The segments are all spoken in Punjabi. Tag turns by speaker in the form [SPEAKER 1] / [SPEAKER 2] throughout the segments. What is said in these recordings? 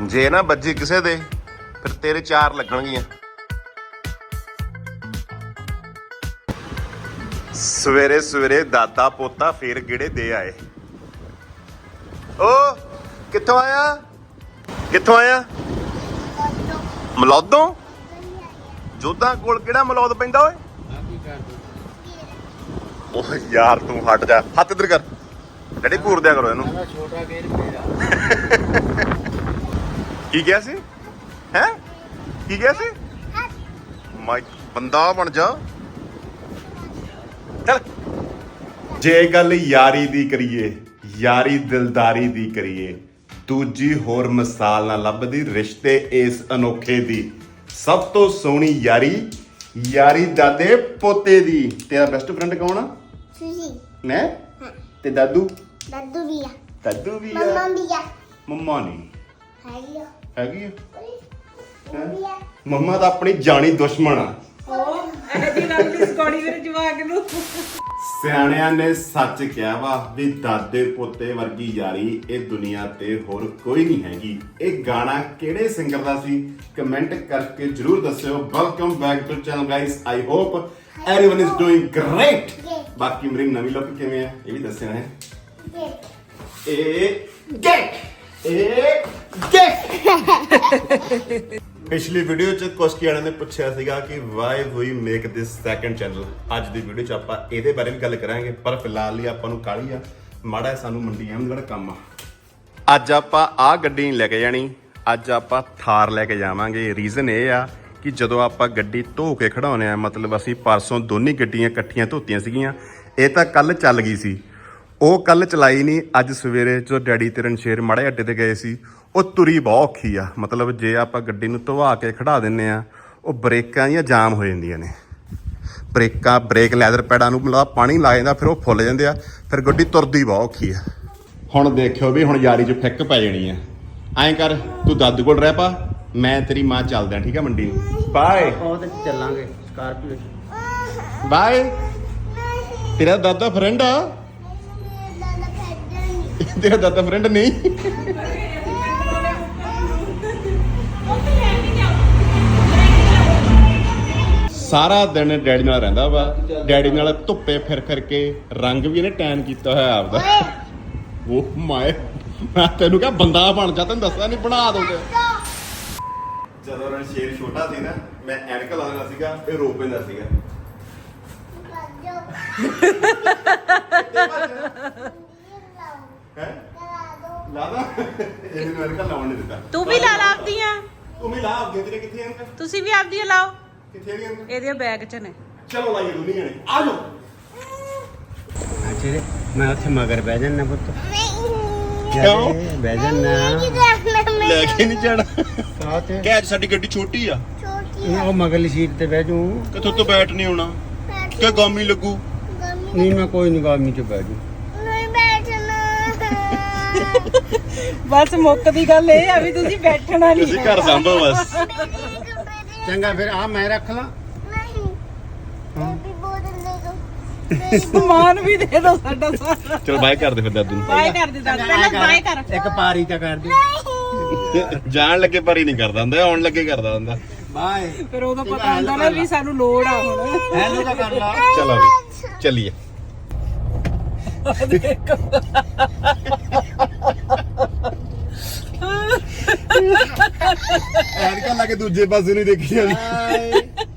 [SPEAKER 1] ਜੇ ਨਾ ਵੱਜੀ ਕਿਸੇ ਦੇ ਫਿਰ ਤੇਰੇ ਚਾਰ ਲੱਗਣਗੀਆਂ। ਸਵੇਰੇ ਸਵੇਰੇ ਦਾਦਾ ਪੋਤਾ ਫੇਰ ਗੇੜੇ ਦੇ ਆਏ। ਓ ਕਿੱਥੋਂ ਆਇਆ? ਕਿੱਥੋਂ ਆਇਆ? ਮਲੌਦੋਂ? ਜੋਧਾਂ ਕੋਲ ਕਿਹੜਾ ਮਲੌਦ ਪੈਂਦਾ ਓਏ? ਓਏ ਯਾਰ ਤੂੰ ਹਟ ਜਾ। ਹੱਥ ਇੱਧਰ ਕਰ। ਡੈਡੀ ਪੂਰ ਦਿਆ ਕਰੋ ਇਹਨੂੰ।
[SPEAKER 2] ਛੋਟਾ ਗੇਰ ਮੇਰਾ
[SPEAKER 1] ਕੀ ਕਿਹਾ ਸੀ? ਹੈ? ਕੀ ਕਿਹਾ ਸੀ? ਮੈਂ ਬੰਦਾ ਬਣ ਜਾ। ਚੱਲ। ਜੇ ਗੱਲ ਯਾਰੀ ਦੀ ਕਰੀਏ ਯਾਰੀ ਦਿਲਦਾਰੀ ਦੀ ਕਰੀਏ ਦੂਜੀ ਹੋਰ ਮਿਸਾਲ ਨਾ ਲੱਭਦੀ ਰਿਸ਼ਤੇ ਇਸ ਅਨੋਖੇ ਦੀ। ਸਭ ਤੋਂ ਸੋਹਣੀ ਯਾਰੀ ਯਾਰੀ ਦਾਦੇ ਪੋਤੇ ਦੀ। ਤੇਰਾ ਬੈਸਟ ਫਰੈਂਡ ਕੌਣ ਆ?
[SPEAKER 3] ਸੁਜੀ
[SPEAKER 1] ਮੈਂ ਤੇ ਦਾਦੂ?
[SPEAKER 3] ਦਾਦੂ ਵੀ ਆ।
[SPEAKER 1] ਦਾਦੂ ਵੀ
[SPEAKER 3] ਮੰਮਾ
[SPEAKER 1] ਆ
[SPEAKER 3] ਵੀ ਆ।
[SPEAKER 1] ਮੰਮਾ ਨਹੀਂ।
[SPEAKER 3] ਹਾਈਓ
[SPEAKER 1] ਹੈਗੀ ਆ?
[SPEAKER 3] ਆ
[SPEAKER 1] ਮੰਮਾ ਤਾਂ ਆਪਣੀ ਜਾਣੀ ਦੁਸ਼ਮਣ ਆ।
[SPEAKER 4] ਉਹ ਇਹ ਜੀ ਗੱਲ ਦੀ ਸਕੋੜੀ ਮੇਰੇ ਜਵਾਕ ਨੂੰ।
[SPEAKER 1] ਸਿਆਣਿਆਂ ਨੇ ਸੱਚ ਕਿਹਾ ਵਾ ਵੀ ਦਾਦੇ ਪੋਤੇ ਵਰਗੀ ਯਾਰੀ ਇਹ ਦੁਨੀਆ ਤੇ ਹੋਰ ਕੋਈ ਨਹੀਂ ਹੈਗੀ। ਇਹ ਗਾਣਾ ਕਿਹੜੇ ਸਿੰਗਰ ਦਾ ਸੀ? ਕਮੈਂਟ ਕਰਕੇ ਜਰੂਰ ਦੱਸਿਓ। Welcome back to channel guys I hope everyone is doing great. ਬਾਕੀ ਮੇਰੀ ਨਵੀਂ ਲੁੱਕ ਕਿਵੇਂ ਆ? ਇਹ ਵੀ ਦੱਸਿਆ ਹੈ। ਇਹ ਗੈਟ ਇਹ ਗੈਟ ਪਿਛਲੀ ਵੀਡੀਓ ਚ ਕੋਸਕੀਆਣਾ ਨੇ ਪੁੱਛਿਆ ਸੀਗਾ ਕਿ why we make this second channel ਅੱਜ ਦੀ ਵੀਡੀਓ ਚ ਆਪਾਂ ਇਹਦੇ ਬਾਰੇ ਵੀ ਗੱਲ ਕਰਾਂਗੇ, ਪਰ ਫਿਲਹਾਲ ਲਈ ਆਪਾਂ ਨੂੰ ਕਾਹਲੀ ਆ। ਮਾੜਾ ਜਿਹਾ ਸਾਨੂੰ ਮੰਡੀ ਅਹਿਮਦਗੜ੍ਹ ਕੰਮ ਆ। ਅੱਜ ਆਪਾਂ ਆਹ ਗੱਡੀ ਨਹੀਂ ਲੈ ਕੇ ਜਾਣੀ, ਅੱਜ ਆਪਾਂ ਥਾਰ ਲੈ ਕੇ ਜਾਵਾਂਗੇ। ਰੀਜ਼ਨ ਇਹ ਆ ਕਿ ਜਦੋਂ ਆਪਾਂ ਗੱਡੀ ਧੋ ਕੇ ਖੜਾਉਨੇ ਆ, ਮਤਲਬ ਅਸੀਂ ਪਰਸੋਂ ਦੋਨੇ ਗੱਡੀਆਂ ਇਕੱਠੀਆਂ ਧੋਤੀਆਂ ਸੀਗੀਆਂ, ਇਹ ਤਾਂ ਕੱਲ ਚੱਲ ਗਈ ਸੀ। ਉਹ ਕੱਲ ਚਲਾਈ ਨਹੀਂ ਅੱਜ ਸਵੇਰੇ ਜਦੋਂ ਡੈਡੀ ਤੇ ਰਣਸ਼ੇਰ ਮਾੜੇ ਅੱਡੇ ਤੇ ਗਏ ਸੀ ਉਹ ਤੁਰੀ ਬਹੁਤ ਔਖੀ ਆ। ਮਤਲਬ ਜੇ ਆਪਾਂ ਗੱਡੀ ਨੂੰ ਧਵਾ ਕੇ ਖੜਾ ਦਿੰਨੇ ਆ ਉਹ ਬ੍ਰੇਕਾਂ ਦੀਆਂ ਜਾਮ ਹੋ ਜਾਂਦੀਆਂ ਨੇ। ਬ੍ਰੇਕਾਂ ਬ੍ਰੇਕ ਲੈਦਰ ਪੈਡਾਂ ਨੂੰ ਮਤਲਬ ਪਾਣੀ ਲਾ ਜਾਂਦਾ ਫਿਰ ਉਹ ਫੁੱਲ ਜਾਂਦੇ ਆ ਫਿਰ ਗੱਡੀ ਤੁਰਦੀ ਬਹੁਤ ਔਖੀ ਆ। ਹੁਣ ਦੇਖਿਓ ਵੀ ਹੁਣ ਯਾਰੀ 'ਚ ਫਿੱਕ ਪੈ ਜਾਣੀ ਆ। ਐਂ ਕਰ ਤੂੰ ਦਾਦੂ ਕੋਲ ਰਹਿ ਪਾ ਮੈਂ ਤੇਰੀ ਮਾਂ ਚੱਲਦੇ ਆ ਠੀਕ ਆ ਮੰਡੀ ਨੂੰ। ਬਾਏ
[SPEAKER 2] ਉਹ ਤੇ ਚੱਲਾਂਗੇ ਸਕਾਰਪੀਓ
[SPEAKER 1] ਬਾਏ ਤੇਰਾ ਦਾਦਾ ਫਰੈਂਡ ਆ। ਤੇਰਾ ਦਾਦਾ ਫਰੈਂਡ ਨਹੀਂ। ਸਾਰਾ ਦਿਨ ਡੈਡੀ ਨਾਲ ਰਹਿੰਦਾ ਵਾ। ਡੈਡੀ ਨਾਲ ਧੁੱਪੇ ਫਿਰ ਫਿਰ ਕੇ ਰੰਗ ਵੀ ਇਹਨੇ ਟੈਨ ਕੀਤਾ ਹੋਇਆ ਆਪਦਾ। ਉਹ ਮਾਏ ਮੈਂ ਤੈਨੂੰ ਕਿਹਾ ਬੰਦਾ ਬਣ ਜਾ ਤੈਨੂੰ ਦੱਸਿਆ ਨਹੀਂ ਬਣਾ ਦੋਗੇ ਜਦੋਂ ਰਣਸ਼ੇਰ ਛੋਟਾ ਸੀ ਨਾ ਮੈਂ ਐਨਕ ਲਾ ਲੈਣਾ ਸੀਗਾ ਇਹ ਰੋ ਪੈਂਦਾ ਸੀਗਾ। ਹੈ? ਲਾਦਾ? ਇਹ ਮੈਨੂੰ ਐਨਕ ਲਾਉਣ ਨਹੀਂ ਦਿੱਤਾ।
[SPEAKER 4] ਤੂੰ ਵੀ ਲਾ ਲਾ ਆਪਦੀਆਂ।
[SPEAKER 1] ਤੂੰ ਵੀ ਲਾ ਅੱਗੇ ਤੇਰੇ ਕਿੱਥੇ ਐਨਕ
[SPEAKER 4] ਤੁਸੀਂ ਵੀ ਆਪਦੀਆਂ ਲਾਓ।
[SPEAKER 1] ਕਿੱਥੇ ਆ ਐਨਕ
[SPEAKER 4] ਇਹਦੇ ਬੈਗ 'ਚ ਨੇ।
[SPEAKER 1] ਚਲੋ ਲਾਈਏ ਦੁਨੀਆ ਨੇ ਆ ਜਾਓ।
[SPEAKER 2] ਅੱਛੇ ਮੈਂ ਉੱਥੇ ਮਗਰ ਬਹਿ ਜਾਣਾ ਪੁੱਤ।
[SPEAKER 1] ਕਿਉਂ?
[SPEAKER 2] ਬਹਿ ਜਾਣਾ
[SPEAKER 1] ਲੈ ਕੇ ਨਹੀਂ ਜਾਣਾ।
[SPEAKER 2] ਕਾਹ ਤੇ
[SPEAKER 1] ਕਹਿ ਅੱਜ ਸਾਡੀ ਗੱਡੀ ਛੋਟੀ ਆ।
[SPEAKER 3] ਛੋਟੀ
[SPEAKER 2] ਉਹ ਮਗਰਲੀ ਸੀਟ ਤੇ ਬਹਿ ਜੂ
[SPEAKER 1] ਕਿਥੋਂ ਤੋਂ ਬੈਠ ਨਹੀਂ ਹੋਣਾ? ਕਿ ਗਾਮੀ ਲੱਗੂ?
[SPEAKER 2] ਨਹੀਂ ਮੈਂ ਕੋਈ ਨਹੀਂ ਗਾਮੀ ਚ ਬਹਿ ਜੂ
[SPEAKER 3] ਨਹੀਂ ਬੈਠਣਾ
[SPEAKER 4] ਬਸ ਮੁੱਕ ਦੀ ਗੱਲ ਇਹ ਆ ਵੀ ਤੁਸੀਂ ਬੈਠਣਾ ਨਹੀਂ
[SPEAKER 1] ਤੁਸੀਂ ਘਰ ਸੰਭੋ ਬਸ।
[SPEAKER 2] ਚੰਗਾ ਫਿਰ ਆ ਮੈਂ ਰੱਖ ਲਾਂ।
[SPEAKER 3] ਨਹੀਂ ਬੇਬੀ ਬੋਤਲ ਦੇ ਦੋ
[SPEAKER 4] ਸਮਾਨ ਵੀ ਦੇ ਦੋ ਸਾਡਾ ਸਾਰਾ।
[SPEAKER 1] ਚਲੋ ਬਾਏ ਕਰਦੇ ਫਿਰ ਦਾਦੂ ਨੂੰ।
[SPEAKER 4] ਬਾਏ ਕਰ ਦੇ ਦੱਸ ਪਹਿਲਾਂ ਬਾਏ ਕਰ।
[SPEAKER 2] ਇੱਕ ਪਾਰੀ ਤਾਂ ਕਰ ਦੇ
[SPEAKER 1] ਜਾਣ ਲੱਗੇ ਪਰ ਹੀ ਨਹੀਂ ਕਰਦਾ ਹੁੰਦਾ ਆਉਣ ਲੱਗੇ ਕਰਦਾ ਹੁੰਦਾ।
[SPEAKER 2] ਬਾਏ।
[SPEAKER 4] ਫਿਰ ਉਦੋਂ ਪਤਾ ਹੁੰਦਾ ਨਾ ਵੀ ਸਾਨੂੰ ਲੋੜ ਆ ਹੁਣ।
[SPEAKER 2] ਹੈਲੋ ਤਾਂ ਕਰ ਲਾ।
[SPEAKER 1] ਚਲੋ ਵੀ ਚੱਲੀਏ। ਐਨਕਾਂ ਲਾ ਕੇ ਦੂਜੇ ਪਾਸੇ ਨਹੀਂ ਦੇਖੀ
[SPEAKER 2] ਬਾਏ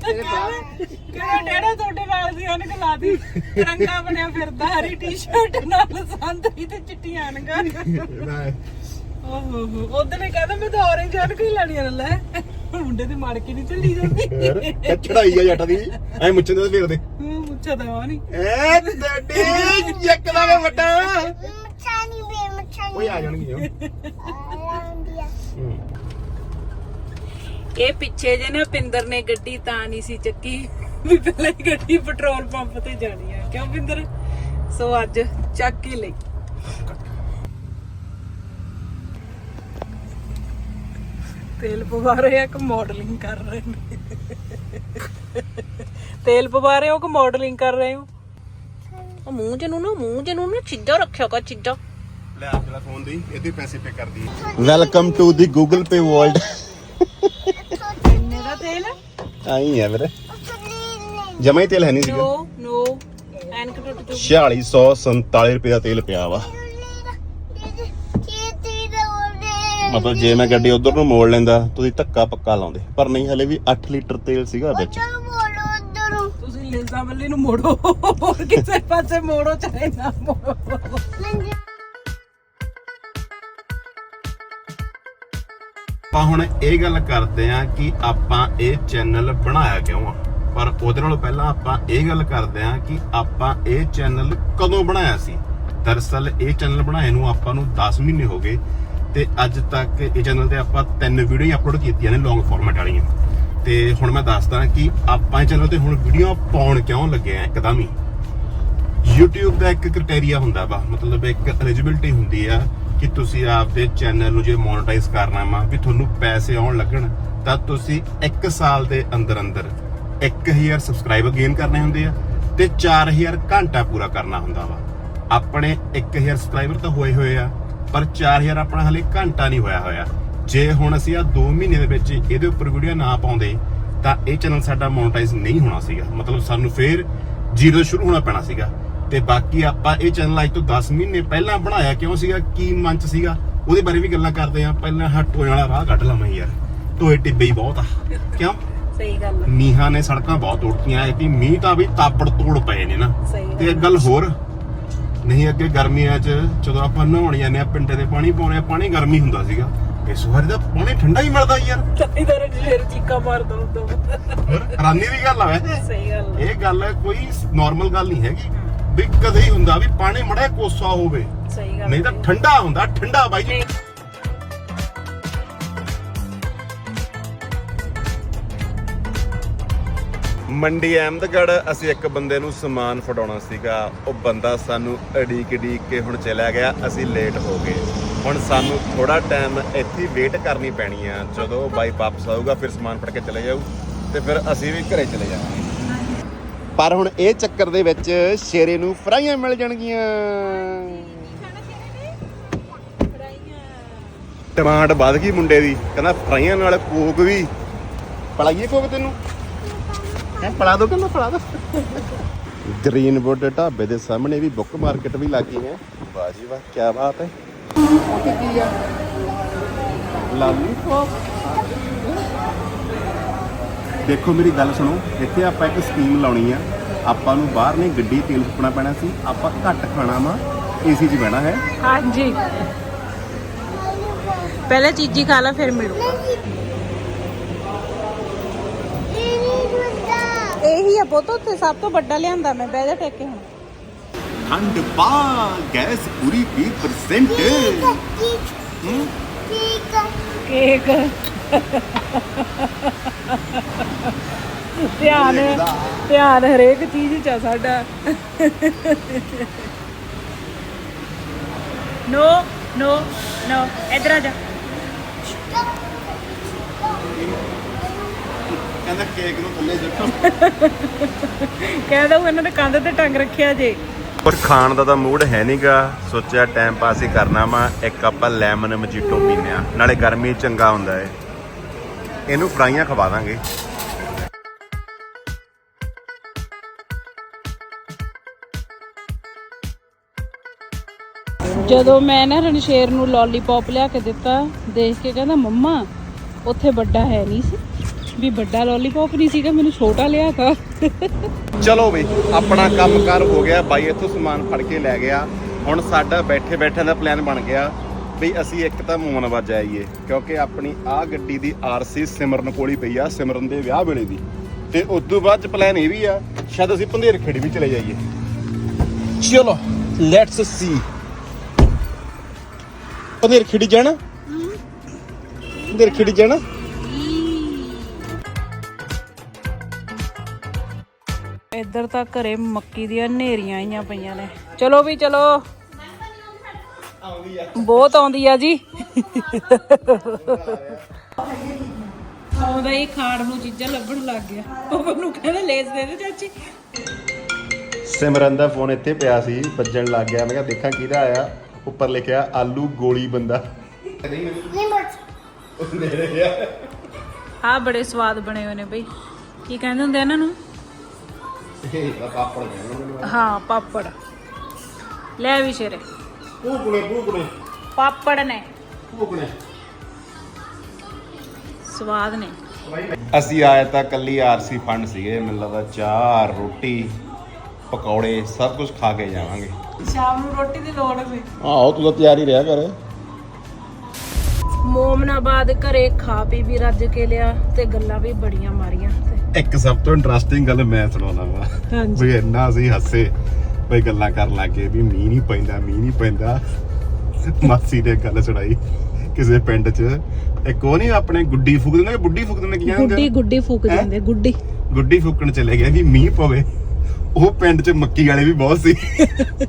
[SPEAKER 4] ਕਿਹੜਾ ਡੇੜਾ ਤੁਹਾਡੇ ਨਾਲ ਦੀ ਉਹਨੇ ਖਲਾਦੀ ਰੰਗਾ ਬਣਿਆ ਫਿਰਦਾ ਹਰੀ ਟੀ-ਸ਼ਰਟ ਨਾਲ ਸੰਤਰੀ ਤੇ ਚਿੱਟੀਆਂ ਅਣਗਾ ਓਹੋ ਉਹਦੇ ਨੇ ਕਹਿੰਦਾ ਮੈਂ ਤਾਂ orange ਅਣਗ ਹੀ ਲੈਣੀ ਆ ਲੈ। ਮੁੰਡੇ ਦੀ ਮੜ ਕੇ ਨਹੀਂ ਚੱਲੀ ਜਾਂਦੀ।
[SPEAKER 1] ਚੜਾਈ ਆ ਜੱਟ ਦੀ ਐ ਮੁੱਛਾਂ ਦੇ ਫੇਰ
[SPEAKER 4] ਮੁੱਛਾ ਦਵਾ ਨਹੀਂ।
[SPEAKER 1] ਐ ਡੱਡੀ ਯਕਦਾ ਵੇ ਵੱਡਾ।
[SPEAKER 3] ਮਛਾਨੀ ਬੇ ਮਛਾਨੀ
[SPEAKER 1] ਓਏ ਆ ਜਾਣਗੇ ਉਹ।
[SPEAKER 3] ਆਂਦੀਆਂ
[SPEAKER 4] ਇਹ ਪਿੱਛੇ ਜੇ ਨਾ ਪਿੰਦਰ ਨੇ ਗੱਡੀ ਤਾਂ ਨਹੀਂ ਸੀ ਚੱਕੀ। ਵੀ ਪਹਿਲਾਂ ਹੀ ਗੱਡੀ ਪੈਟਰੋਲ ਪੰਪ ਤੇ ਜਾਣੀ ਆ। ਕਿਉਂ ਪਿੰਦਰ? ਸੋ ਅੱਜ ਚੱਕ ਹੀ ਲਈ। ਤੇਲ ਪਵਾ ਰਹੇ ਆ ਕਿ ਮਾਡਲਿੰਗ ਕਰ ਰਹੇ ਨੇ। ਤੇਲ ਪਵਾ ਰਹੇ ਹੋ ਕਿ ਮਾਡਲਿੰਗ ਕਰ ਰਹੇ ਹੋ? ਉਹ ਮੂੰਹ ਚ ਨੂੰ ਨਾ ਮੂੰਹ ਚ ਨੂੰ ਨਾ ਚਿੱਜਾ ਰੱਖਿਆ ਕਰ ਚਿੱਜਾ।
[SPEAKER 1] ਲੈ ਆ ਤੇਰਾ ਫੋਨ ਦੀ ਇਹਦੇ ਪੈਸੇ ਪੇ ਕਰਦੀ welcome to the Google Pay world
[SPEAKER 4] ਇੰਨੇ ਦਾ ਤੇਲ?
[SPEAKER 1] ਆਈ ਹੈ ਵੀਰੇ।
[SPEAKER 3] ਉੱਥੇ ਲੈ
[SPEAKER 1] ਜਮਾ ਹੀ ਤੇਲ ਹੈ ਨਹੀਂ ਸੀਗਾ।
[SPEAKER 4] ਨੋ ਨੋ ਐਨਕ ਟੁੱਟ ਚੁੱਕੀ।
[SPEAKER 1] 4647 ਰੁਪਏ ਦਾ ਤੇਲ ਪਿਆ ਵਾ। ਮਤਲਬ ਜੇ ਮੈਂ ਗੱਡੀ ਉਧਰ ਨੂੰ ਮੋੜ ਲੈਂਦਾ ਤੁਸੀਂ ਧੱਕਾ ਪੱਕਾ ਲਾਉਂਦੇ। ਪਰ ਨਹੀਂ ਹਲੇ ਵੀ 8 ਲੀਟਰ ਤੇਲ ਸੀਗਾ ਵਿੱਚ।
[SPEAKER 3] ਚਲ ਬੱਲੇ
[SPEAKER 4] ਨੂੰ ਮੋੜੋ। ਹੋਰ ਕਿਸੇ ਪਾਸੇ ਮੋੜੋ, ਚਾਹੇ ਨਾ ਮੋੜੋ।
[SPEAKER 1] ਆਪਾਂ ਹੁਣ ਇਹ ਗੱਲ ਕਰਦੇ ਆਂ ਕਿ ਆਪਾਂ ਇਹ ਚੈਨਲ ਬਣਾਇਆ ਕਿਉਂ ਆ? ਪਰ ਉਹਦੇ ਨਾਲੋਂ ਪਹਿਲਾਂ ਆਪਾਂ ਇਹ ਗੱਲ ਕਰਦੇ ਆਂ ਕਿ ਆਪਾਂ ਇਹ ਚੈਨਲ ਕਦੋਂ ਬਣਾਇਆ ਸੀ? ਦਰਅਸਲ ਇਹ ਚੈਨਲ ਬਣਾਏ ਨੂੰ ਆਪਾਂ ਨੂੰ 10 ਮਹੀਨੇ ਹੋ ਗਏ ਤੇ ਅੱਜ ਤੱਕ ਇਹ ਚੈਨਲ ਤੇ ਆਪਾਂ ਤਿੰਨ ਵੀਡੀਓ ਅਪਲੋਡ ਕੀਤੀਆਂ ਨੇ ਲੌਂਗ ਫਾਰਮੈਟ ਵਾਲੀਆਂ। ਤੇ ਹੁਣ ਮੈਂ ਦੱਸਦਾ ਕਿ ਆਪਾਂ ਇਹ ਚੈਨਲ ਤੇ ਹੁਣ ਵੀਡੀਓ ਪਾਉਣ ਕਿਉਂ ਲੱਗੇ ਆ ਇੱਕਦਮ ਹੀ? YouTube ਦਾ ਇੱਕ ਕ੍ਰਾਈਟੇਰੀਆ ਹੁੰਦਾ ਵਾ, ਮਤਲਬ ਇੱਕ ਐਲੀਜੀਬਿਲਟੀ ਹੁੰਦੀ ਆ ਕਿ ਤੁਸੀਂ ਆਪਦੇ ਚੈਨਲ ਨੂੰ ਜੇ ਮੋਨੇਟਾਈਜ਼ ਕਰਨਾ ਵਾ, ਵੀ ਤੁਹਾਨੂੰ ਪੈਸੇ ਆਉਣ ਲੱਗਣ, ਤਾਂ ਤੁਸੀਂ 1 ਸਾਲ ਦੇ ਅੰਦਰ ਅੰਦਰ 1000 ਸਬਸਕ੍ਰਾਈਬਰ ਗੇਨ ਕਰਨੇ ਹੁੰਦੇ ਆ ਤੇ 4000 ਘੰਟਾ ਪੂਰਾ ਕਰਨਾ ਹੁੰਦਾ ਵਾ। ਆਪਣੇ 1000 ਸਬਸਕ੍ਰਾਈਬਰ ਤਾਂ ਹੋਏ ਹੋਏ ਆ, ਪਰ 4000 ਆਪਣਾ ਹਲੇ ਘੰਟਾ ਨਹੀਂ ਹੋਇਆ ਹੋਇਆ। ਜੇ ਹੁਣ ਅਸੀਂ ਆ 2 ਮਹੀਨੇ ਦੇ ਵਿੱਚ ਇਹਦੇ ਉੱਪਰ ਵੀਡੀਓ ਨਾ ਪਾਉਂਦੇ ਤਾਂ ਇਹ ਚੈਨਲ ਸਾਡਾ ਮੋਨੇਟਾਈਜ਼ ਨਹੀਂ ਹੋਣਾ ਸੀਗਾ। ਮਤਲਬ ਸਾਨੂੰ ਫੇਰ ਜ਼ੀਰੋ ਸ਼ੁਰੂ ਹੋਣਾ ਪੈਣਾ ਸੀਗਾ। ਤੇ ਬਾਕੀ ਆਪਾਂ ਇਹ ਚੈਨਲ ਅੱਜ ਤੋਂ 10 ਮਹੀਨੇ ਪਹਿਲਾਂ ਬਣਾਇਆ ਕਿਉਂ ਸੀਗਾ ਕੀ ਮਨ ਚ ਸੀਗਾ ਉਹਦੇ ਬਾਰੇ ਵੀ ਗੱਲਾਂ ਕਰਦੇ ਆ। ਪਹਿਲਾਂ ਹਾ ਟੋਏ ਵਾਲਾ ਰਾਹ ਕੱਢ ਲਵਾਂ ਯਾਰ। ਟੋਏ ਟਿੱਬੇ ਹੀ ਬਹੁਤ ਆ। ਕਿਉਂ?
[SPEAKER 4] ਸਹੀ ਗੱਲ
[SPEAKER 1] ਮੀਂਹਾਂ ਨੇ ਸੜਕਾਂ ਬਹੁਤ ਤੋੜਤੀਆਂ। ਇਹ ਵੀ ਮੀਂਹ ਤਾਂ ਵੀ ਤਾਪੜ ਤੋੜ ਪਏ ਨੇ ਨਾ। ਤੇ ਇੱਕ ਗੱਲ ਹੋਰ ਨਹੀਂ ਅੱਗੇ ਗਰਮੀਆਂ 'ਚ ਜਦੋਂ ਆਪਾਂ ਨਹਾਉਣ ਜਾਂਦੇ ਆ ਪਿੰਡੇ ਦੇ ਪਾਣੀ ਪਾਉਣੇ ਪਾਣੀ ਗਰਮੀ ਹੁੰਦਾ ਸੀਗਾ। ਇਸ ਵਾਰੀ ਤਾਂ ਪਾਣੀ ਠੰਡਾ ਹੀ ਮਿਲਦਾ ਯਾਰ।
[SPEAKER 4] ਇਧਰ ਸ਼ੇਰ ਚੀਕਾ ਮਾਰ ਦੋ ਦੋ
[SPEAKER 1] ਹੋਰ ਹੈਰਾਨੀ ਦੀ ਗੱਲ ਆ ਵੈਸੇ।
[SPEAKER 4] ਸਹੀ ਗੱਲ
[SPEAKER 1] ਇਹ ਗੱਲ ਕੋਈ ਨਾਰਮਲ ਗੱਲ ਨਹੀਂ ਹੈਗੀ। ਵੀ ਕਦੇ ਹੀ ਹੁੰਦਾ ਵੀ ਪਾਣੀ ਮੜਾ ਕੋਸਾ ਹੋਵੇ।
[SPEAKER 4] ਸਹੀ ਗੱਲ
[SPEAKER 1] ਨਹੀਂ ਤਾਂ ਠੰਡਾ ਹੁੰਦਾ ਠੰਡਾ ਬਾਈ ਜੀ।
[SPEAKER 4] ਨਹੀਂ।
[SPEAKER 1] ਮੰਡੀ ਅਹਿਮਦਗੜ੍ਹ ਅਸੀਂ ਇੱਕ ਬੰਦੇ ਨੂੰ ਸਮਾਨ ਫੜਾਉਣਾ ਸੀਗਾ। ਉਹ ਬੰਦਾ ਸਾਨੂੰ ਅੜੀਕ ਅੜੀਕ ਕੇ ਹੁਣ ਚਲਾ ਗਿਆ। ਅਸੀਂ ਲੇਟ ਹੋ ਗਏ। ਹੁਣ ਸਾਨੂੰ ਥੋੜਾ ਟਾਈਮ ਇੱਥੇ ਵੇਟ ਕਰਨੀ ਪੈਣੀ ਆ। ਜਦੋਂ ਬਾਈ ਵਾਪਸ ਆਊਗਾ, ਫਿਰ ਸਮਾਨ ਫੜ ਕੇ ਚਲੇ ਜਾਊ ਤੇ ਫਿਰ ਅਸੀਂ ਵੀ ਘਰੇ ਚਲੇ ਜਾਵਾਂਗੇ। ਪਰ ਹੁਣ ਇਹ ਚੱਕਰ ਦੇ ਵਿੱਚ ਸ਼ੇਰੇ ਨੂੰ ਫਰਾਈਆਂ ਮਿਲ ਜਾਣਗੀਆਂ। ਡਿਮਾਂਡ ਵੱਧ ਗਈ ਮੁੰਡੇ ਦੀ। ਕਹਿੰਦਾ ਫਰਾਈਆਂ ਨਾਲ ਕੋਕ ਵੀ। ਪਲਾਈਏ ਕੋਕ ਤੈਨੂੰ? ਹੈ ਪੜਾ ਦੋ ਕਹਿੰਦਾ ਪੜਾ ਦੋ। ਗ੍ਰੀਨਵੁੱਡ ਢਾਬੇ ਦੇ ਸਾਹਮਣੇ ਵੀ ਬੁੱਕ ਮਾਰਕੀਟ ਵੀ ਲੱਗੀ ਹੈ। ਵਾਹ ਜੀ ਵਾਹ ਕੀ ਬਾਤ ਹੈ। ਉਹ ਕੀ ਆ? ਲਾਲੀਪੌਪ ਦੇਖੋ ਮੇਰੀ ਗੱਲ ਸੁਣੋ ਇੱਥੇ ਆਪਾਂ ਇੱਕ ਸਕੀਮ ਲਾਉਣੀ ਆ। ਆਪਾਂ ਨੂੰ ਬਾਹਰ ਨਹੀਂ ਗੱਡੀ ਤੇਲ ਫੁਕਣਾ ਪੈਣਾ ਸੀ ਆਪਾਂ ਘੱਟ ਖਾਣਾ ਵਾ ਏਸੀ 'ਚ ਬਹਿਣਾ ਹੈ।
[SPEAKER 4] ਹਾਂਜੀ। ਪਹਿਲੇ ਚੀਜ਼ੀ ਖਾ ਲਾ ਫਿਰ ਮਿਲੂ।
[SPEAKER 3] ਇਹ
[SPEAKER 4] ਆ ਪੁੱਤ ਉੱਥੇ ਸਭ ਤੋਂ ਵੱਡਾ ਲਿਆਂਦਾ ਮੈਂ ਬਹਿ ਜਾ ਟੇਕੇ ਹੁਣ।
[SPEAKER 1] ਠੰਡ ਪਾ ਗੈਸ ਪੂਰੀ 20% ਹੂੰ
[SPEAKER 3] ਠੀਕ
[SPEAKER 4] ਕੇਕ ਧਿਆਨ ਧਿਆਨ ਹਰੇਕ ਚੀਜ਼ 'ਚ ਆ ਸਾਡਾ। ਨੋ ਨੋ ਨੋ ਇਧਰ ਆ ਜਾ।
[SPEAKER 1] ਕਹਿੰਦਾ ਕੇਕ ਨੂੰ ਥੱਲੇ ਸੁੱਟੋ।
[SPEAKER 4] ਕਹਿੰਦਾ ਉਹ ਇਹਨਾਂ ਨੇ ਕੰਧ ਤੇ ਟੰਗ ਰੱਖਿਆ ਜੇ।
[SPEAKER 1] ਪਰ ਖਾਣ ਦਾ ਤਾਂ ਮੂਡ ਹੈ ਨਹੀਂਗਾ ਸੋਚਿਆ ਟਾਈਮ ਪਾਸ ਹੀ ਕਰਨਾ ਵਾ। ਇੱਕ ਆਪਾਂ ਲੈਮਨ ਮਜੀਟੋ ਪੀਨੇ ਆ। ਨਾਲੇ ਗਰਮੀ ਚੰਗਾ ਹੁੰਦਾ ਏ। ਇਹਨੂੰ ਫਰਾਈਆਂ ਖਵਾ ਦਾਂਗੇ।
[SPEAKER 4] ਜਦੋਂ ਮੈਂ ਨਾ ਰਣਸ਼ੇਰ ਨੂੰ ਲੋਲੀਪੌਪ ਲਿਆ ਕੇ ਦਿੱਤਾ, ਦੇਖ ਕੇ ਕਹਿੰਦਾ, ਮੰਮਾ, ਉੱਥੇ ਵੱਡਾ ਹੈ ਨਹੀਂ ਸੀ? ਵੀ ਵੱਡਾ ਲੋਲੀਪੌਪ ਨਹੀਂ ਸੀਗਾ, ਮੈਨੂੰ ਛੋਟਾ ਲਿਆ ਤਾ।
[SPEAKER 1] ਚਲੋ ਬਈ ਆਪਣਾ ਕੰਮ ਕਾਰ ਹੋ ਗਿਆ ਬਾਈ ਇੱਥੋਂ ਸਮਾਨ ਫੜ ਕੇ ਲੈ ਗਿਆ। ਹੁਣ ਸਾਡਾ ਬੈਠੇ ਬੈਠਿਆਂ ਦਾ ਪਲਾਨ ਬਣ ਗਿਆ ਵੀ ਅਸੀਂ ਇੱਕ ਤਾਂ ਮੋਨਵਾਜ ਆਈਏ ਕਿਉਂਕਿ ਆਪਣੀ ਆਹ ਗੱਡੀ ਦੀ ਆਰਸੀ ਸਿਮਰਨ ਕੋਲ ਹੀ ਪਈ ਆ ਸਿਮਰਨ ਦੇ ਵਿਆਹ ਵੇਲੇ ਦੀ। ਤੇ ਉਸ ਤੋਂ ਬਾਅਦ ਚ ਪਲਾਨ ਇਹ ਵੀ ਆ ਸ਼ਾਇਦ ਅਸੀਂ ਪੰਧੇਰ ਖੇੜੀ ਵੀ ਚਲੇ ਜਾਈਏ। ਚਲੋ ਲੈਟਸ ਸੀ ਪੰਧੇਰ ਖੇੜੀ ਜਾਣਾ? ਪੰਧੇਰ ਖੇੜੀ ਜਾਣਾ?
[SPEAKER 4] ਇੱਧਰ ਤਾਂ ਘਰੇ ਮੱਕੀ ਦੀਆਂ ਨੇਰੀਆਂ ਆਈਆਂ ਪਈਆਂ ਨੇ। ਚਲੋ ਵੀ ਚਲੋ। ਬਹੁਤ ਆਉਂਦੀ ਆ ਜੀ। ਆਉਂਦਾ ਹੀ ਖਾਣ ਨੂੰ ਚੀਜ਼ਾਂ ਲੱਭਣ ਲੱਗ ਗਿਆ। ਉਹ ਮੈਨੂੰ ਕਹਿੰਦਾ ਲੇਸ ਦੇ ਦੇ ਚਾਚੀ।
[SPEAKER 1] ਸਿਮਰਨ ਦਾ ਫੋਨ ਇੱਥੇ ਪਿਆ ਸੀ ਵੱਜਣ ਲੱਗ ਗਿਆ। ਮੈਂ ਕਿਹਾ ਦੇਖਾਂ ਕਿਹਦਾ ਆਇਆ। ਉੱਪਰ ਲਿਖਿਆ ਆਲੂ ਗੋਲੀ ਬੰਦਾ।
[SPEAKER 3] ਨਹੀਂ
[SPEAKER 1] ਯਾਰ
[SPEAKER 4] ਆ ਬੜੇ ਸਵਾਦ ਬਣੇ ਹੋਏ ਨੇ ਬਈ। ਕੀ ਕਹਿੰਦੇ ਹੁੰਦੇ ਇਹਨਾਂ ਨੂੰ?
[SPEAKER 1] ਪਾਪੜ ਨੇ
[SPEAKER 4] ਹਾਂ ਪਾਪੜ। ਲੈ ਵੀ ਸ਼ੇਰੇ।
[SPEAKER 1] ਭੂਕਣੇ ਭੂਕਣੇ।
[SPEAKER 4] ਪਾਪੜ ਨੇ।
[SPEAKER 1] ਭੂਕਣੇ।
[SPEAKER 4] ਸਵਾਦ ਨੇ।
[SPEAKER 1] ਅਸੀਂ ਆਏ ਤਾਂ ਕੱਲੀ ਆਰਸੀ ਫੰਡ ਸੀਗੇ ਮੈਨੂੰ ਲੱਗਦਾ ਚਾਹ ਰੋਟੀ ਪਕੌੜੇ ਸਭ ਕੁਝ ਖਾ ਕੇ ਜਾਵਾਂਗੇ।
[SPEAKER 4] ਸ਼ਾਮ ਨੂੰ ਰੋਟੀ ਦੀ ਲੋੜ ਸੀ
[SPEAKER 1] ਆਹੋ ਤੂੰ ਤਾਂ ਤਿਆਰ ਹੀ ਰਿਹਾ ਕਰ।
[SPEAKER 4] ਮੋਮਨਾਬਾਦ ਘਰੇ ਖਾ ਪੀ ਵੀ ਰੱਜ ਕੇ ਲਿਆ ਤੇ ਗੱਲਾਂ ਵੀ ਬੜੀਆਂ ਮਾਰੀਆਂ ਤੇ।
[SPEAKER 1] ਇੱਕ ਸਭ ਤੋਂ ਇੰਟਰਸਟਿੰਗ ਗੱਲ ਮੈਂ ਸੁਣਾਉਣਾ ਵਾ।
[SPEAKER 4] ਹਾਂਜੀ।
[SPEAKER 1] ਵੀ ਇੰਨਾ ਅਸੀਂ ਹੱਸੇ ਬਈ ਗੱਲਾਂ ਕਰਨ ਲੱਗੇ ਵੀ ਮੀਂਹ ਨਹੀਂ ਪੈਂਦਾ ਮੀਂਹ ਨਹੀਂ ਪੈਂਦਾ। ਮਾਸੀ ਨੇ ਗੱਲ ਸੁਣਾਈ ਕਿਸੇ ਪਿੰਡ 'ਚ ਇੱਕ ਉਹ ਨਹੀਂ ਆਪਣੇ ਗੁੱਡੀ ਫੂਕ ਦਿੰਦੇ ਬੁੱਢੀ ਫੂਕ ਦਿੰਦੇ ਕੀ
[SPEAKER 4] ਗੁੱਡੀ
[SPEAKER 1] ਕਹਿੰਦੇ
[SPEAKER 4] ਗੁੱਡੀ ਫੂਕ
[SPEAKER 1] ਹੈਂ?
[SPEAKER 4] ਜਾਂਦੇ ਗੁੱਡੀ।
[SPEAKER 1] ਗੁੱਡੀ ਫੂਕਣ ਚਲੇ ਗਏ ਵੀ ਮੀਂਹ ਪਵੇ। ਉਹ ਪਿੰਡ 'ਚ ਮੱਕੀ ਵਾਲੇ ਵੀ ਬਹੁਤ ਸੀ।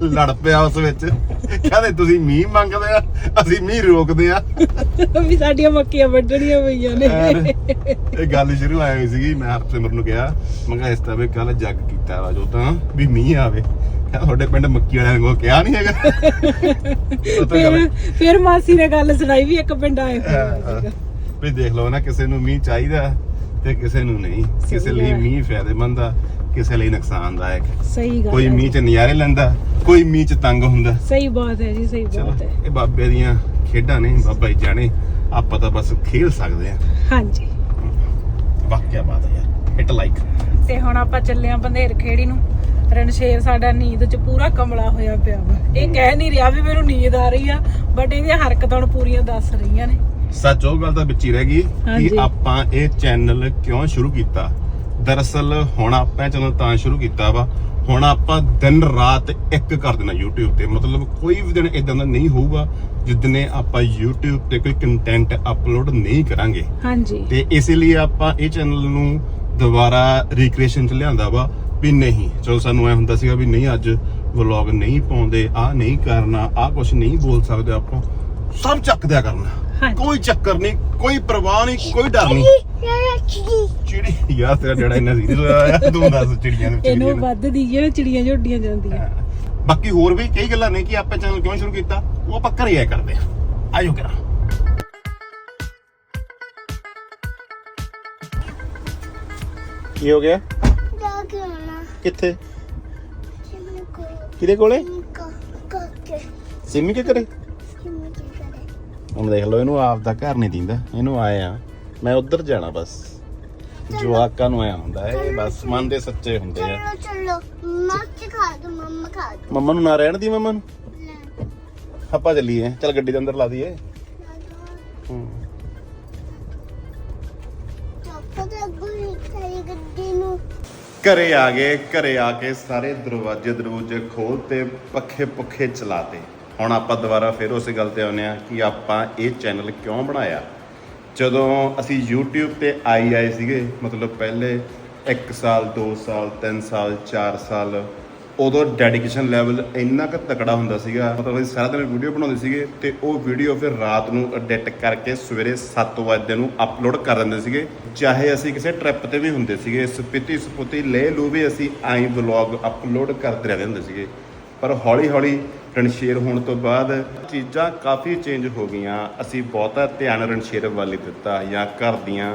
[SPEAKER 1] ਲੜ ਪਿਆ ਉਸ ਵਿੱਚ। ਕਹਿੰਦੇ ਤੁਸੀਂ ਮੀਂਹ ਮੰਗਦੇ ਆ ਅਸੀਂ ਮੀਂਹ ਰੋਕਦੇ ਆ।
[SPEAKER 4] ਵੀ ਸਾਡੀਆਂ ਮੱਕੀਆਂ ਵੱਢਣੀਆਂ ਪਈਆਂ ਨੇ।
[SPEAKER 1] ਇਹ ਗੱਲ ਸ਼ੁਰੂ ਆਈ ਹੋਈ ਸੀਗੀ। ਮੈਂ ਹਰਸਿਮਰ ਨੂੰ ਕਿਹਾ ਮੈਂ ਕਿਹਾ ਇਸ ਤਰ੍ਹਾਂ ਵੀ ਕੱਲ ਜੱਗ ਕੀਤਾ ਵਾ ਜੋ ਤਾਂ ਵੀ ਮੀਂਹ ਆਵੇ। ਤੁਹਾਡੇ ਪਿੰਡ ਮੱਕੀ ਵਾਲਿਆਂ ਨੂੰ ਕਿਹਾ ਨਹੀਂ ਹੈਗਾ?
[SPEAKER 4] ਫਿਰ ਫਿਰ ਮਾਸੀ ਨੇ ਗੱਲ ਸੁਣਾਈ ਵੀ ਇੱਕ ਪਿੰਡ ਆਏ।
[SPEAKER 1] ਵੀ ਦੇਖ ਲਓ ਨਾ ਕਿਸੇ ਨੂੰ ਮੀਂਹ ਚਾਹੀਦਾ ਤੇ ਕਿਸੇ ਨੂੰ ਨਹੀਂ। ਕਿਸੇ ਲਈ। ਮੀਂਹ ਫਾਇਦੇਮੰਦ ਆ। ਕਿਸੇ ਲਈ ਨੁਕਸਾਨਦਾਇਕ।
[SPEAKER 4] ਸਹੀ ਗੱਲ
[SPEAKER 1] ਕੋਈ
[SPEAKER 4] ਹੈ
[SPEAKER 1] ਮੀਂਹ ਚ ਨਜ਼ਾਰੇ ਲੈਂਦਾ ਕੋਈ ਮੀਂਹ ਚ ਤੰਗ ਹੁੰਦਾ।
[SPEAKER 4] ਸਹੀ ਬਾਤ ਹੈ ਜੀ ਸਹੀ
[SPEAKER 1] ਚਲੋ
[SPEAKER 4] ਬਾਤ ਹੈ।
[SPEAKER 1] ਇਹ ਬਾਬੇ ਦੀਆਂ ਖੇਡਾਂ ਨੇ ਬਾਬਾ ਹੀ ਜਾਣੇ ਆਪਾਂ ਤਾਂ ਬਸ ਖੇਲ ਸਕਦੇ ਆ
[SPEAKER 4] ਹਾਂਜੀ।
[SPEAKER 1] ਵਾਕਿਆ ਬਾਤ ਹੈ ਯਾਰ ਹਿੱਟ ਲਾਈਕ
[SPEAKER 4] ਤੇ ਹੁਣ ਆਪਾਂ ਚੱਲੇ ਆਂ ਬੰਦੇਰ ਖੇੜੀ ਨੂੰ। ਰਣਸ਼ੇਰ ਸਾਡਾ ਨੀਂਦ ਚ ਪੂਰਾ ਕਮਲਾ ਹੋਇਆ ਪਿਆ ਵਾ। ਇਹ ਕਹਿ ਨਹੀਂ ਰਿਹਾ ਵੀ ਮੈਨੂੰ ਨੀਂਦ ਆ ਰਹੀ ਆ ਬਟ ਇਹਦੀਆਂ ਹਰਕਤਾਂ ਹੁਣ ਪੂਰੀਆਂ ਦੱਸ ਰਹੀਆਂ ਨੇ।
[SPEAKER 1] ਸੱਚ ਉਹ ਗੱਲ ਤਾਂ ਵਿੱਚ ਹੀ ਰਹਿ ਗਈ
[SPEAKER 4] ਹਾਂਜੀ।
[SPEAKER 1] ਕਿ ਆਪਾਂ ਇਹ ਚੈਨਲ ਕਿਉਂ ਸ਼ੁਰੂ ਕੀਤਾ? ਦਰਅਸਲ ਹੁਣ ਆਪਾਂ ਚੈਨਲ ਤਾਂ ਸ਼ੁਰੂ ਕੀਤਾ ਵਾ। ਹੁਣ ਆਪਾਂ ਦਿਨ ਰਾਤ ਇੱਕ ਕਰ ਦੇਣਾ YouTube ਤੇ। ਮਤਲਬ ਕੋਈ ਵੀ ਦਿਨ ਇਦਾਂ ਦਾ ਨਹੀਂ ਹੋਊਗਾ ਜਿੱਦਨੇ ਆਪਾਂ YouTube ਤੇ ਕੋਈ ਕੰਟੈਂਟ ਅਪਲੋਡ ਨਹੀਂ ਕਰਾਂਗੇ।
[SPEAKER 4] ਹਾਂਜੀ।
[SPEAKER 1] ਤੇ ਇਸੇ ਲਈ ਆਪਾਂ ਇਹ ਚੈਨਲ ਨੂੰ ਦੁਬਾਰਾ ਰੀਕ੍ਰੀਏਸ਼ਨ ਚ ਲਿਆਂਦਾ ਵਾ ਵੀ ਨਹੀਂ। ਚਲੋ ਸਾਨੂੰ ਐ ਹੁੰਦਾ ਸੀਗਾ ਵੀ ਨਹੀਂ ਅੱਜ ਵਲੌਗ ਨਹੀਂ ਪਾਉਂਦੇ ਆ ਨਹੀਂ ਕਰਨਾ ਆ ਕੁਝ ਨਹੀਂ ਬੋਲ ਸਕਦੇ ਆਪਾਂ। ਸਭ ਚੱਕ ਦਿਆ ਕਰਨਾ। ਕੋਈ ਚੱਕਰ ਨਹੀਂ ਕੋਈ ਪਰਵਾਹ ਨਹੀਂ ਕੋਈ ਡਰ ਨਹੀਂ। ਚਿੜੀ ਯਾਰ ਤੇਰਾ ਜਿਹੜਾ ਇੰਨਾ ਸੀਰੀਅਸ ਹੋਇਆ ਆ, ਤੂੰ ਦੱਸ ਚਿੜੀਆਂ ਦੇ
[SPEAKER 4] ਇਹਨੂੰ
[SPEAKER 1] ਚਿੜੀਆਂ ਦੇ।
[SPEAKER 4] ਵੱਧ ਦੀਏ ਨਾ ਚਿੜੀਆਂ ਝੋਡੀਆਂ ਜਾਂਦੀਆਂ।
[SPEAKER 1] ਬਾਕੀ ਹੋਰ ਵੀ ਕਈ ਗੱਲਾਂ ਨੇ ਕਿ ਆਪਾਂ ਚੈਨਲ ਕਿਉਂ ਸ਼ੁਰੂ ਕੀਤਾ? ਉਹ ਆਪਾਂ ਘਰੇ ਆਇਆ ਕਰਦੇ ਆ ਆਜੋ ਕਰਾਂ ਕੀ ਹੋ ਗਿਆ?
[SPEAKER 3] ਜਾ ਕੇ ਆਉਣਾ
[SPEAKER 1] ਕਿੱਥੇ ਕਿਹਦੇ ਕੋਲੇ? ਸਿੰਮੀ ਕੀ
[SPEAKER 3] ਕਰੇ
[SPEAKER 1] ਹੁਣ ਦੇਖ ਲਓ ਇਹਨੂੰ ਆਪ ਦਾ ਘਰ ਨਹੀਂ ਦਿੰਦਾ। ਇਹਨੂੰ ਆਏ ਆ। ਮੈਂ ਉੱਧਰ ਜਾਣਾ ਬਸ। ਜਵਾਕਾਂ ਨੂੰ ਆਇਆ ਹੁੰਦਾ ਹੈ, ਇਹ ਬਸ ਮਨ ਦੇ ਸੱਚੇ ਹੁੰਦੇ ਆ।
[SPEAKER 3] ਚਲੋ ਚਲੋ। ਮਾਸੀ ਖਾ ਦੋ ਮੰਮਾ ਖਾ ਦੋ।
[SPEAKER 1] ਮੰਮਾ ਨੂੰ ਨਾ ਰਹਿਣ ਦੀ ਮੰਮਾ ਨੂੰ? ਆਪਾਂ ਚੱਲੀਏ। ਚੱਲ ਗੱਡੀ ਦੇ ਅੰਦਰ ਲਾ ਦਈਏ। ਹੂੰ। ਘਰੇ ਆ ਗਏ ਘਰੇ ਆ ਕੇ ਸਾਰੇ ਦਰਵਾਜ਼ੇ ਦਰਵਾਜ਼ੇ ਖੋਲ ਤੇ ਪੱਖੇ ਪੁੱਖੇ ਚਲਾਤੇ। ਹੁਣ ਆਪਾਂ ਦੁਬਾਰਾ ਫਿਰ ਉਸੇ ਗੱਲ ਤੇ ਆਉਂਦੇ ਆ ਕਿ ਆਪਾਂ ਇਹ ਚੈਨਲ ਕਿਉਂ ਬਣਾਇਆ? ਜਦੋਂ ਅਸੀਂ YouTube ਤੇ ਆਈ ਆਏ ਸੀਗੇ, ਮਤਲਬ ਪਹਿਲੇ 1 ਸਾਲ 2 ਸਾਲ 3 ਸਾਲ 4 ਸਾਲ, ਉਦੋਂ ਡੈਡੀਕੇਸ਼ਨ ਲੈਵਲ ਇੰਨਾ ਕੁ ਤਕੜਾ ਹੁੰਦਾ ਸੀਗਾ। ਮਤਲਬ ਅਸੀਂ ਸਾਰਾ ਦਿਨ ਵੀਡੀਓ ਬਣਾਉਂਦੇ ਸੀਗੇ ਤੇ ਉਹ ਵੀਡੀਓ ਫਿਰ ਰਾਤ ਨੂੰ ਐਡਿਟ ਕਰਕੇ ਸਵੇਰੇ 7 ਵਜੇ ਨੂੰ ਅਪਲੋਡ ਕਰ ਦਿੰਦੇ ਸੀਗੇ। ਚਾਹੇ ਅਸੀਂ ਕਿਸੇ ਟ੍ਰਿਪ ਤੇ ਵੀ ਹੁੰਦੇ ਸੀਗੇ, ਸਪਿਤੀ ਸਪੁਤੀ ਲੈ ਲੂ ਵੀ ਅਸੀਂ ਆਈ ਵਲੌਗ ਅਪਲੋਡ ਕਰਦੇ ਰਹਿੰਦੇ ਹੁੰਦੇ ਸੀਗੇ। ਪਰ ਹੌਲੀ ਹੌਲੀ ਰਣਸ਼ੇਰ ਹੋਣ ਤੋਂ ਬਾਅਦ ਚੀਜ਼ਾਂ ਕਾਫੀ ਚੇਂਜ ਹੋ ਗਈਆਂ। ਅਸੀਂ ਬਹੁਤਾ ਧਿਆਨ ਰਣਸ਼ੇਰ ਵੱਲ ਹੀ ਦਿੱਤਾ ਜਾਂ ਘਰ ਦੀਆਂ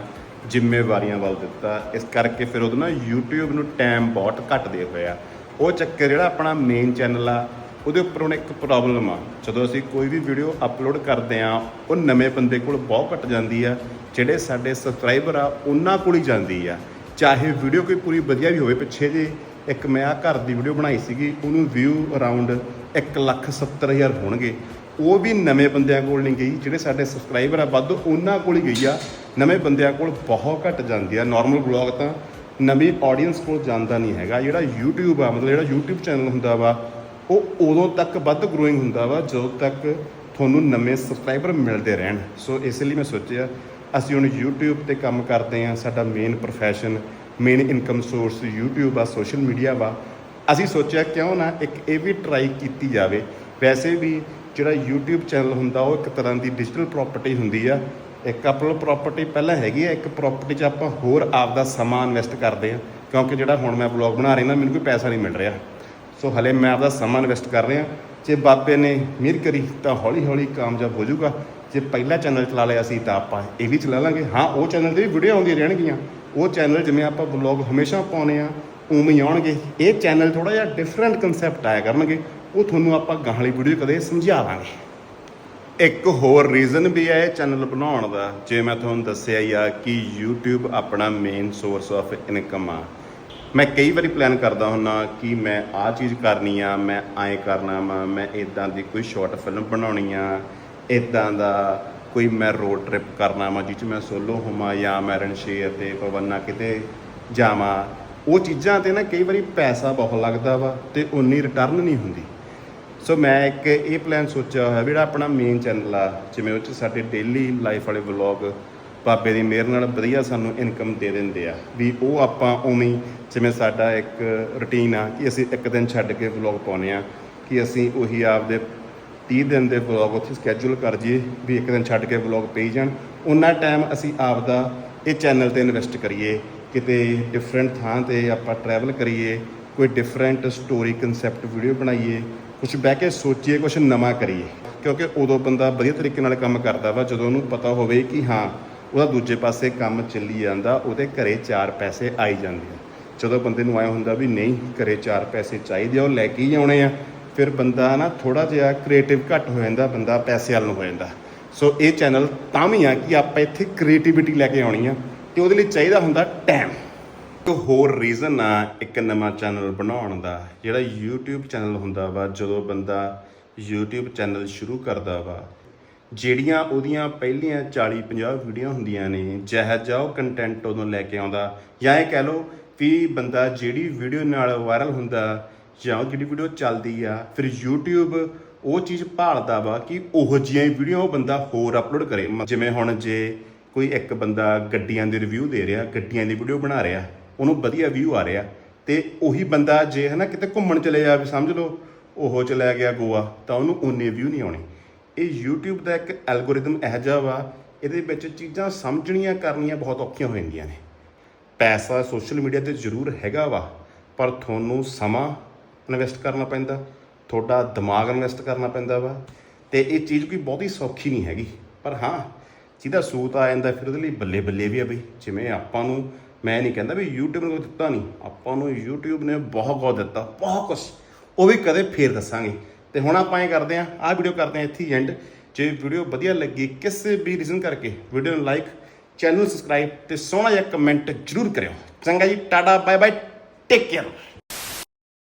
[SPEAKER 1] ਜ਼ਿੰਮੇਵਾਰੀਆਂ ਵੱਲ ਦਿੱਤਾ। ਇਸ ਕਰਕੇ ਫਿਰ ਉਹਦੇ ਨਾਲ YouTube ਨੂੰ ਟਾਈਮ ਬਹੁਤ ਘੱਟ ਦੇ ਹੋਇਆ ਉਹ ਚੱਕਰ ਜਿਹੜਾ ਆਪਣਾ ਮੇਨ ਚੈਨਲ ਆ, ਉਹਦੇ ਉੱਪਰ ਹੁਣ ਇੱਕ ਪ੍ਰੋਬਲਮ ਆ। ਜਦੋਂ ਅਸੀਂ ਕੋਈ ਵੀ ਵੀਡੀਓ ਅਪਲੋਡ ਕਰਦੇ ਆ, ਉਹ ਨਵੇਂ ਬੰਦੇ ਕੋਲ ਬਹੁਤ ਘੱਟ ਜਾਂਦੀ ਆ। ਜਿਹੜੇ ਸਾਡੇ ਸਬਸਕ੍ਰਾਈਬਰ ਆ, ਉਹਨਾਂ ਕੋਲ ਹੀ ਜਾਂਦੀ ਆ। ਚਾਹੇ ਵੀਡੀਓ ਕੋਈ ਪੂਰੀ ਵਧੀਆ ਵੀ ਹੋਵੇ ਪਿੱਛੇ ਜੇ, ਇੱਕ ਮੈਂ ਆ ਘਰ ਦੀ ਵੀਡੀਓ ਬਣਾਈ ਸੀਗੀ, ਉਹਨੂੰ ਵਿਊ ਅਰਾਊਂਡ 170000 ਹੋਣਗੇ। ਉਹ ਵੀ ਨਵੇਂ ਬੰਦਿਆਂ ਕੋਲ ਨਹੀਂ ਗਈ, ਜਿਹੜੇ ਸਾਡੇ ਸਬਸਕ੍ਰਾਈਬਰ ਆ, ਵੱਧ ਉਹਨਾਂ ਕੋਲ ਹੀ ਗਈ ਆ। ਨਵੇਂ ਬੰਦਿਆਂ ਕੋਲ ਬਹੁਤ ਘੱਟ ਜਾਂਦੀ ਆ। ਨਾਰਮਲ ਬਲੌਗ ਤਾਂ ਨਵੀਂ ਆਡੀਅנס ਕੋਲ ਜਾਂਦਾ ਨਹੀਂ ਹੈਗਾ। ਜਿਹੜਾ YouTube ਆ, ਮਤਲਬ ਜਿਹੜਾ YouTube ਚੈਨਲ ਹੁੰਦਾ ਵਾ, ਉਹ ਉਦੋਂ ਤੱਕ ਵੱਧ ਗਰੋਇੰਗ ਹੁੰਦਾ ਵਾ, ਜਦੋਂ ਤੱਕ ਤੁਹਾਨੂੰ ਨਵੇਂ ਸਬਸਕ੍ਰਾਈਬਰ ਮਿਲਦੇ ਰਹਿਣ। ਸੋ ਇਸ ਲਈ ਮੈਂ ਸੋਚਿਆ, ਅਸੀਂ ਹੁਣ YouTube ਤੇ ਕੰਮ ਕਰਦੇ ਹਾਂ। ਸਾਡਾ main profession main income source YouTube ਆ ਸੋਸ਼ਲ ਮੀਡੀਆ ਵਾ। ਅਸੀਂ ਸੋਚਿਆ ਕਿਉਂ ਨਾ ਇੱਕ ਇਹ ਵੀ ਟਰਾਈ ਕੀਤੀ ਜਾਵੇ। ਵੈਸੇ ਵੀ ਜਿਹੜਾ YouTube ਚੈਨਲ ਹੁੰਦਾ, ਉਹ ਇੱਕ ਤਰ੍ਹਾਂ ਦੀ ਡਿਜੀਟਲ ਪ੍ਰਾਪਰਟੀ ਹੁੰਦੀ ਆ। ਇੱਕ ਆਪਣਾ ਪ੍ਰਾਪਰਟੀ ਪਹਿਲਾਂ ਹੈਗੀ ਆ, ਇੱਕ ਪ੍ਰਾਪਰਟੀ 'ਚ ਆਪਾਂ ਹੋਰ ਆਪਦਾ ਸਮਾਂ ਇਨਵੈਸਟ ਕਰਦੇ ਆ। ਕਿਉਂਕਿ ਜਿਹੜਾ ਹੁਣ ਮੈਂ ਬਲੌਗ ਬਣਾ ਰਿਹਾ ਨਾ, ਮੈਨੂੰ ਕੋਈ ਪੈਸਾ ਨਹੀਂ ਮਿਲ ਰਿਹਾ। ਸੋ ਹਲੇ ਮੈਂ ਆਪਦਾ ਸਮਾਂ ਇਨਵੈਸਟ ਕਰ ਰਿਹਾ। ਜੇ ਬਾਬੇ ਨੇ ਮਿਹਰ ਕਰੀ, ਤਾਂ ਹੌਲੀ ਹੌਲੀ ਕਾਮਯਾਬ ਹੋ ਜਾਊਗਾ। ਜੇ ਪਹਿਲਾ ਚੈਨਲ ਚਲਾ ਲਿਆ ਸੀ, ਤਾਂ ਆਪਾਂ ਇਹ ਵੀ ਚਲਾ ਲਾਂਗੇ। ਹਾਂ, ਉਹ ਚੈਨਲ ਤੇ ਵੀ ਵੀਡੀਓ ਆਉਂਦੀਆਂ ਰਹਿਣਗੀਆਂ। ਉਹ ਚੈਨਲ ਜਿਵੇਂ ਆਪਾਂ ਵਲੌਗ ਹਮੇਸ਼ਾ ਪਾਉਨੇ ਆ ਉਵੇਂ ਹੀ ਆਉਣਗੇ। ਇਹ ਚੈਨਲ ਥੋੜਾ ਜਿਹਾ ਡਿਫਰੈਂਟ ਕਨਸੈਪਟ ਆਇਆ ਕਰਨਗੇ। ਉਹ ਤੁਹਾਨੂੰ ਆਪਾਂ ਗਾਹਾਂ ਵਾਲੀ ਵੀਡੀਓ ਕਦੇ ਸਮਝਾਵਾਂਗੇ ਇੱਕ ਹੋਰ ਰੀਜ਼ਨ ਵੀ ਹੈ ਇਹ ਚੈਨਲ ਬਣਾਉਣ ਦਾ। ਜੇ ਮੈਂ ਤੁਹਾਨੂੰ ਦੱਸਿਆ ਹੀ ਆ ਕਿ YouTube ਆਪਣਾ ਮੇਨ ਸੋਰਸ ਆਫ ਇਨਕਮ ਆ। ਮੈਂ ਕਈ ਵਾਰੀ ਪਲਾਨ ਕਰਦਾ ਹੁੰਨਾ ਕਿ ਮੈਂ ਆਹ ਚੀਜ਼ ਕਰਨੀ ਆ, ਮੈਂ ਐਂ ਕਰਨਾ ਵਾ, ਮੈਂ ਇਦਾਂ ਦੀ ਕੋਈ ਸ਼ਾਰਟ ਫਿਲਮ ਬਣਾਉਣੀ ਆ ਇਦਾਂ ਦਾ ਕੋਈ ਮੈਂ ਰੋਡ ਟ੍ਰਿਪ ਕਰਨਾ ਵਾ, ਜਿਹ 'ਚ ਮੈਂ ਸੋਲੋ ਹੋਵਾਂ ਜਾਂ ਮੈਂ ਰਣਸ਼ੇਰ ਤੇ ਪਵਨਾ ਕਿਤੇ ਜਾਵਾਂ। ਉਹ ਚੀਜ਼ਾਂ ਤੇ ਨਾ ਕਈ ਵਾਰੀ ਪੈਸਾ ਬਹੁਤ ਲੱਗਦਾ ਵਾ ਤੇ ਉਨੀ ਰਿਟਰਨ ਨਹੀਂ ਹੁੰਦੀ। ਸੋ ਮੈਂ ਇੱਕ ਇਹ ਪਲਾਨ ਸੋਚਿਆ ਹੋਇਆ ਜਿਹੜਾ ਆਪਣਾ ਮੇਨ ਚੈਨਲ ਆ, ਜਿਵੇਂ ਉਹ 'ਚ ਸਾਡੇ ਡੇਲੀ ਲਾਈਫ ਵਾਲੇ ਵਲੌਗ ਬਾਬੇ ਦੀ ਮਿਹਰ ਨਾਲ ਵਧੀਆ ਸਾਨੂੰ ਇਨਕਮ ਦੇ ਦਿੰਦੇ ਆ। ਵੀ ਉਹ ਆਪਾਂ ਉਵੇਂ ਜਿਵੇਂ ਸਾਡਾ ਇੱਕ ਰੁਟੀਨ ਆ ਕਿ ਅਸੀਂ ਇੱਕ ਦਿਨ ਛੱਡ ਕੇ ਵਲੌਗ ਪਾਉਨੇ ਆ, ਕਿ ਅਸੀਂ ਉਹੀ ਆਪਦੇ 30 ਦਿਨ ਦੇ ਵਲੌਗ ਉੱਥੇ ਸਕੇਜੂਲ ਕਰ ਜੀਏ ਵੀ ਇੱਕ ਦਿਨ ਛੱਡ ਕੇ ਵਲੌਗ ਪਈ ਜਾਣ। ਉਹਨਾਂ ਟਾਈਮ ਅਸੀਂ ਆਪਦਾ ਇਹ ਚੈਨਲ ਤੇ ਇਨਵੈਸਟ ਕਰੀਏ ਕਿਤੇ ਡਿਫਰੈਂਟ ਥਾਂ ਤੇ ਆਪਾਂ ਟਰੈਵਲ ਕਰੀਏ, ਕੋਈ ਡਿਫਰੈਂਟ ਸਟੋਰੀ ਕਨਸੈਪਟ ਵੀਡੀਓ ਬਣਾਈਏ ਕੁਝ ਬਹਿ ਕੇ ਸੋਚੀਏ ਕੁਝ ਨਵਾਂ ਕਰੀਏ। ਕਿਉਂਕਿ ਉਦੋਂ ਬੰਦਾ ਵਧੀਆ ਤਰੀਕੇ ਨਾਲ ਕੰਮ ਕਰਦਾ ਵਾ, ਜਦੋਂ ਉਹਨੂੰ ਪਤਾ ਹੋਵੇ ਕਿ ਹਾਂ, ਉਹਦਾ ਦੂਜੇ ਪਾਸੇ ਕੰਮ ਚੱਲੀ ਜਾਂਦਾ, ਉਹਦੇ ਘਰੇ ਚਾਰ ਪੈਸੇ ਆਈ ਜਾਂਦੇ ਆ। ਜਦੋਂ ਬੰਦੇ ਨੂੰ ਆਇਆ ਹੁੰਦਾ ਵੀ ਨਹੀਂ, ਘਰੇ ਚਾਰ ਪੈਸੇ ਚਾਹੀਦੇ ਆ, ਉਹ ਲੈ ਕੇ ਹੀ ਆਉਣੇ ਆ। ਫਿਰ ਬੰਦਾ ਨਾ ਥੋੜਾ ਜਿਹਾ ਕ੍ਰੀਏਟਿਵ ਘੱਟ ਹੋ ਜਾਂਦਾ, ਬੰਦਾ ਪੈਸੇ ਵੱਲ ਨੂੰ ਹੋ ਜਾਂਦਾ। ਸੋ ਇਹ ਚੈਨਲ ਤਾਂ ਵੀ ਆ ਕਿ ਆਪਾਂ ਇੱਥੇ ਕ੍ਰੀਏਟੀਵਿਟੀ ਲੈ ਕੇ ਆਉਣੀ ਆ। ਤੇ ਉਹਦੇ ਲਈ ਚਾਹੀਦਾ ਹੁੰਦਾ ਟਾਈਮ ਇੱਕ ਹੋਰ ਰੀਜ਼ਨ ਆ ਇੱਕ ਨਵਾਂ ਚੈਨਲ ਬਣਾਉਣ ਦਾ, ਜਿਹੜਾ YouTube ਚੈਨਲ ਹੁੰਦਾ ਵਾ, ਜਦੋਂ ਬੰਦਾ YouTube ਚੈਨਲ ਸ਼ੁਰੂ ਕਰਦਾ ਵਾ, ਜਿਹੜੀਆਂ ਉਹਦੀਆਂ ਪਹਿਲੀਆਂ 40 50 ਵੀਡੀਓ ਹੁੰਦੀਆਂ ਨੇ, ਜਿਹੋ ਜਿਹਾ ਉਹ ਕੰਟੈਂਟ ਉਦੋਂ ਲੈ ਕੇ ਆਉਂਦਾ। ਜਾਂ ਇਹ ਕਹਿ ਲਓ ਵੀ ਬੰਦਾ ਜਿਹੜੀ ਵੀਡੀਓ ਨਾਲ ਵਾਇਰਲ ਹੁੰਦਾ, ਜਾਂ ਉਹ ਜਿਹੜੀ ਵੀਡੀਓ ਚੱਲਦੀ ਆ, ਫਿਰ YouTube ਉਹ ਚੀਜ਼ ਭਾਲਦਾ ਵਾ ਕਿ ਉਹੋ ਜਿਹੀਆਂ ਵੀਡੀਓ ਉਹ ਬੰਦਾ ਹੋਰ ਅਪਲੋਡ ਕਰੇ। ਜਿਵੇਂ ਹੁਣ ਜੇ ਕੋਈ ਇੱਕ ਬੰਦਾ ਗੱਡੀਆਂ ਦੇ ਰਿਵਿਊ ਦੇ ਰਿਹਾ, ਗੱਡੀਆਂ ਦੀ ਵੀਡੀਓ ਬਣਾ ਰਿਹਾ, ਉਹਨੂੰ ਵਧੀਆ ਵਿਊ ਆ ਰਿਹਾ, ਤੇ ਉਹੀ ਬੰਦਾ ਜੇ ਹੈ ਨਾ ਕਿਤੇ ਘੁੰਮਣ ਚਲੇ ਜਾਵੇ ਸਮਝ ਲਓ, ਉਹ ਚਲਾ ਗਿਆ ਗੋਆ, ਤਾਂ ਉਹਨੂੰ ਓਨੇ ਵਿਊ ਨਹੀਂ ਆਉਣੇ। ਇਹ YouTube ਦਾ ਇੱਕ ਐਲਗੋਰਿਦਮ ਇਹੋ ਜਿਹਾ ਵਾ, ਇਹਦੇ ਵਿੱਚ ਚੀਜ਼ਾਂ ਸਮਝਣੀਆਂ ਕਰਨੀਆਂ ਬਹੁਤ ਔਖੀਆਂ ਹੋ ਜਾਂਦੀਆਂ ਨੇ। ਪੈਸਾ ਸੋਸ਼ਲ ਮੀਡੀਆ ਤੇ ਜ਼ਰੂਰ ਹੈਗਾ ਵਾ, ਪਰ ਤੁਹਾਨੂੰ ਸਮਾਂ ਇਨਵੈਸਟ ਕਰਨਾ ਪੈਂਦਾ, ਤੁਹਾਡਾ ਦਿਮਾਗ ਇਨਵੈਸਟ ਕਰਨਾ ਪੈਂਦਾ ਵਾ, ਤੇ ਇਹ ਚੀਜ਼ ਕੋਈ ਬਹੁਤੀ ਸੌਖੀ ਨਹੀਂ ਹੈਗੀ। ਪਰ ਹਾਂ ਜਿਹਦਾ ਸੂਤ ਆ ਜਾਂਦਾ ਫਿਰ ਉਹਦੇ ਲਈ ਬੱਲੇ ਬੱਲੇ ਵੀ ਆ ਬਈ। ਜਿਵੇਂ ਆਪਾਂ ਨੂੰ, ਮੈਂ ਨਹੀਂ ਕਹਿੰਦਾ ਵੀ YouTube ਨੇ ਕੁਛ ਦਿੱਤਾ ਨਹੀਂ। ਆਪਾਂ ਨੂੰ YouTube ਨੇ ਬਹੁਤ ਕੁਝ ਦਿੱਤਾ, ਬਹੁਤ ਕੁਝ ਉਹ ਵੀ ਕਦੇ ਫੇਰ ਦੱਸਾਂਗੇ। ਤੇ ਹੁਣ ਆਪਾਂ ਇਹ ਕਰਦੇ ਆਂ ਆਹ ਵੀਡੀਓ ਕਰਦੇ ਆਂ ਇੱਥੇ ਐਂਡ ਜੇ ਵੀਡੀਓ ਵਧੀਆ ਲੱਗੀ, ਕਿਸੇ ਵੀ ਰੀਜ਼ਨ ਕਰਕੇ ਵੀਡੀਓ ਨੂੰ ਲਾਈਕ ਚੈਨਲ ਨੂੰ ਸਬਸਕ੍ਰਾਈਬ ਤੇ ਸੋਹਣਾ ਜਿਹਾ ਕਮੈਂਟ ਜ਼ਰੂਰ ਕਰਿਓ। ਚੰਗਾ ਜੀ, tata bye bye take care